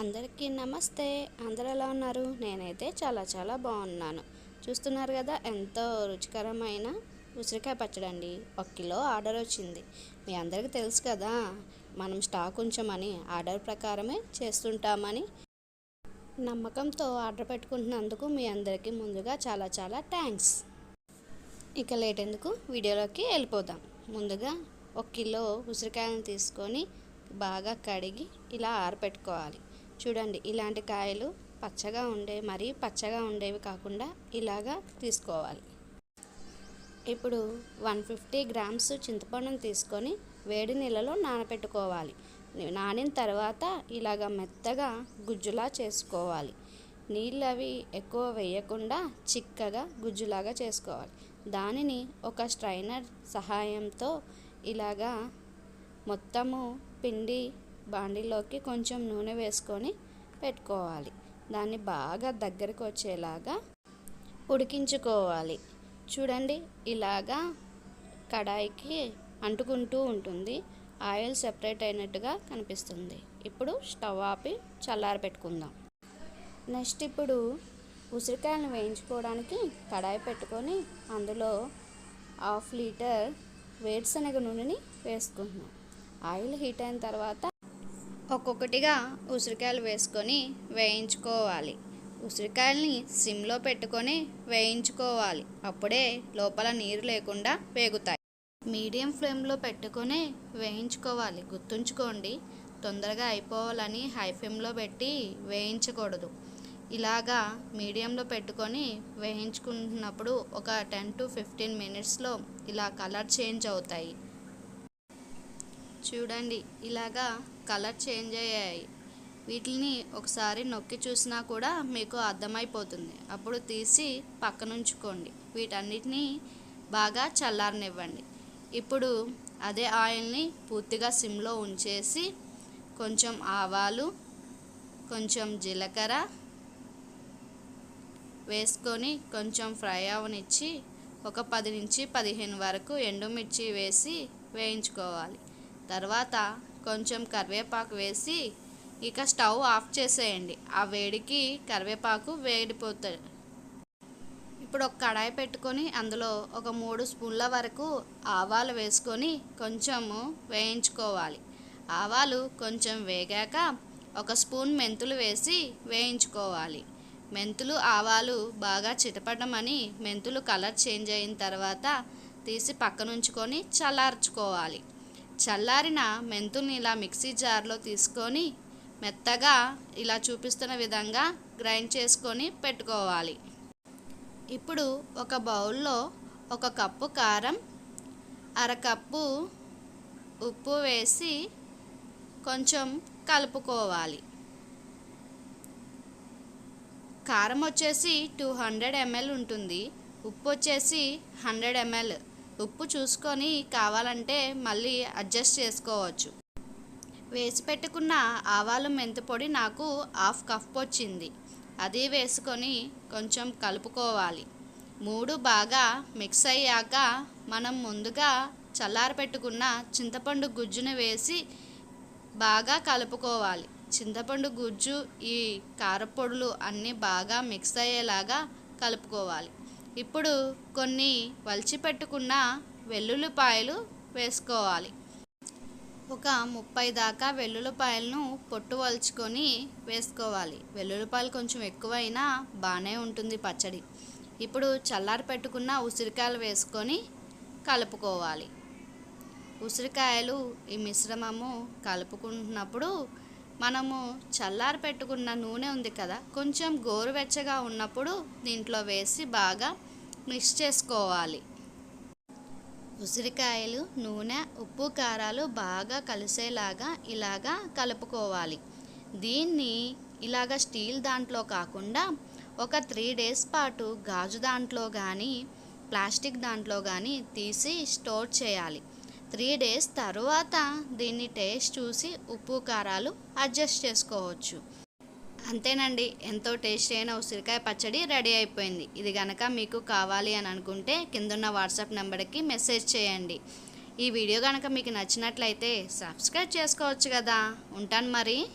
అందరికీ నమస్తే. అందరూ ఎలా ఉన్నారు? నేనైతే చాలా చాలా బాగున్నాను. చూస్తున్నారు కదా ఎంతో రుచికరమైన ఉసిరికాయ పచ్చడి అండి. ఒక కిలో ఆర్డర్ వచ్చింది. మీ అందరికీ తెలుసు కదా మనం స్టాక్ ఉంచమని ఆర్డర్ ప్రకారమే చేస్తుంటామని. నమ్మకంతో ఆర్డర్ పెట్టుకుంటున్నందుకు మీ అందరికీ ముందుగా చాలా చాలా థ్యాంక్స్. ఇక లేట్ ఎందుకు? వీడియోలోకి వెళ్ళిపోదాం. ముందుగా ఒక కిలో ఉసిరికాయలను తీసుకొని బాగా కడిగి ఇలా ఆరపెట్టుకోవాలి. చూడండి ఇలాంటి కాయలు పచ్చగా ఉండే మరీ పచ్చగా ఉండేవి కాకుండా ఇలాగా తీసుకోవాలి. ఇప్పుడు వన్ ఫిఫ్టీ గ్రామ్స్ చింతపండును తీసుకొని వేడి నీళ్ళలో నానబెట్టుకోవాలి నానిన తర్వాత ఇలాగ మెత్తగా గుజ్జులా చేసుకోవాలి. నీళ్ళు అవి ఎక్కువ వేయకుండా చిక్కగా గుజ్జులాగా చేసుకోవాలి. దానిని ఒక స్ట్రైనర్ సహాయంతో ఇలాగా మొత్తము పిండి బాండీలోకి కొంచెం నూనె వేసుకొని పెట్టుకోవాలి. దాన్ని బాగా దగ్గరకు వచ్చేలాగా ఉడికించుకోవాలి. చూడండి ఇలాగా కడాయికి అంటుకుంటూ ఉంటుంది. ఆయిల్ సెపరేట్ అయినట్టుగా కనిపిస్తుంది. ఇప్పుడు స్టవ్ ఆపి చల్లారి పెట్టుకుందాం నెక్స్ట్ ఇప్పుడు ఉసిరికాయలను వేయించుకోవడానికి కడాయి పెట్టుకొని అందులో హాఫ్ లీటర్ వేరుశనగ నూనెని వేసుకుంటున్నాం. ఆయిల్ హీట్ అయిన తర్వాత ఒక్కొక్కటిగా ఉసిరికాయలు వేసుకొని వేయించుకోవాలి. ఉసిరికాయల్ని సిమ్లో పెట్టుకొని వేయించుకోవాలి. అప్పుడే లోపల నీరు లేకుండా వేగుతాయి. మీడియం ఫ్లేమ్లో పెట్టుకొని వేయించుకోవాలి. గుర్తుంచుకోండి తొందరగా అయిపోవాలని హై ఫ్లేమ్లో పెట్టి వేయించకూడదు. ఇలాగా మీడియంలో పెట్టుకొని వేయించుకుంటున్నప్పుడు ఒక టెన్ టు ఫిఫ్టీన్ మినిట్స్లో ఇలా కలర్ చేంజ్ అవుతాయి. చూడండి ఇలాగా కలర్ చేంజ్ అయ్యాయి. వీటిని ఒకసారి నొక్కి చూసినా కూడా మీకు అర్థమైపోతుంది. అప్పుడు తీసి పక్కనుంచుకోండి. వీటన్నిటిని బాగా చల్లారనివ్వండి. ఇప్పుడు అదే ఆయిల్ని పూర్తిగా సిమ్లో ఉంచేసి కొంచెం ఆవాలు కొంచెం జీలకర్ర వేసుకొని కొంచెం ఫ్రై అవనిచ్చి ఒక పది నుంచి పదిహేను వరకు ఎండుమిర్చి వేసి వేయించుకోవాలి. తర్వాత కొంచెం కరివేపాకు వేసి ఇక స్టవ్ ఆఫ్ చేసేయండి. ఆ వేడికి కరివేపాకు వేడిపోతుంది. ఇప్పుడు ఒక కడాయి పెట్టుకొని అందులో ఒక మూడు స్పూన్ల వరకు ఆవాలు వేసుకొని కొంచెము వేయించుకోవాలి. ఆవాలు కొంచెం వేగాక ఒక స్పూన్ మెంతులు వేసి వేయించుకోవాలి. మెంతులు ఆవాలు బాగా చిటపడమని మెంతులు కలర్ చేంజ్ అయిన తర్వాత తీసి పక్కనుంచుకొని చల్లార్చుకోవాలి. చల్లారిన మెంతుల్ని ఇలా మిక్సీ జార్లో తీసుకొని మెత్తగా ఇలా చూపిస్తున్న విధంగా గ్రైండ్ చేసుకొని పెట్టుకోవాలి. ఇప్పుడు ఒక బౌల్లో ఒక కప్పు కారం అరకప్పు ఉప్పు వేసి కొంచెం కలుపుకోవాలి. కారం వచ్చేసి టూ హండ్రెడ్ ఎంఎల్ ఉంటుంది. ఉప్పు వచ్చేసి హండ్రెడ్ ఎంఎల్ ఉప్పు చూసుకొని కావాలంటే మళ్ళీ అడ్జస్ట్ చేసుకోవచ్చు. వేసి పెట్టుకున్న ఆవాలు మెంతిపొడి నాకు హాఫ్ కప్ వచ్చింది. అది వేసుకొని కొంచెం కలుపుకోవాలి. మూడు బాగా మిక్స్ అయ్యాక మనం ముందుగా చల్లారి పెట్టుకున్న చింతపండు గుజ్జును వేసి బాగా కలుపుకోవాలి. చింతపండు గుజ్జు ఈ కారపొడులు అన్నీ బాగా మిక్స్ అయ్యేలాగా కలుపుకోవాలి. ఇప్పుడు కొన్ని వలిచి పెట్టుకున్న వెల్లుల్లిపాయలు వేసుకోవాలి. ఒక ముప్పై దాకా వెల్లుల్లిపాయలను పొట్టు వలుచుకొని వేసుకోవాలి. వెల్లుల్లిపాయలు కొంచెం ఎక్కువైనా బాగానే ఉంటుంది పచ్చడి. ఇప్పుడు చల్లారి పెట్టుకున్న ఉసిరికాయలు వేసుకొని కలుపుకోవాలి. ఉసిరికాయలు ఈ మిశ్రమము కలుపుకుంటున్నప్పుడు మనము చల్లారి పెట్టుకున్న నూనె ఉంది కదా కొంచెం గోరువెచ్చగా ఉన్నప్పుడు దీంట్లో వేసి బాగా మిక్స్ చేసుకోవాలి. ఉసిరికాయలు నూనె ఉప్పు కారాలు బాగా కలిసేలాగా ఇలాగా కలుపుకోవాలి. దీన్ని ఇలాగ స్టీల్ దాంట్లో కాకుండా ఒక త్రీ డేస్ పాటు గాజు దాంట్లో కానీ ప్లాస్టిక్ దాంట్లో కానీ తీసి స్టోర్ చేయాలి. త్రీ డేస్ తర్వాత దీన్ని టేస్ట్ చూసి ఉప్పు కారాలు అడ్జస్ట్ చేసుకోవచ్చు. అంతేనండి ఎంతో టేస్టీ అయిన ఉసిరికాయ పచ్చడి రెడీ అయిపోయింది. ఇది కనుక మీకు కావాలి అని అనుకుంటే కిందున్న వాట్సాప్ నెంబర్కి మెసేజ్ చేయండి. ఈ వీడియో కనుక మీకు నచ్చినట్లయితే సబ్స్క్రైబ్ చేసుకోవచ్చు కదా. ఉంటాను మరి.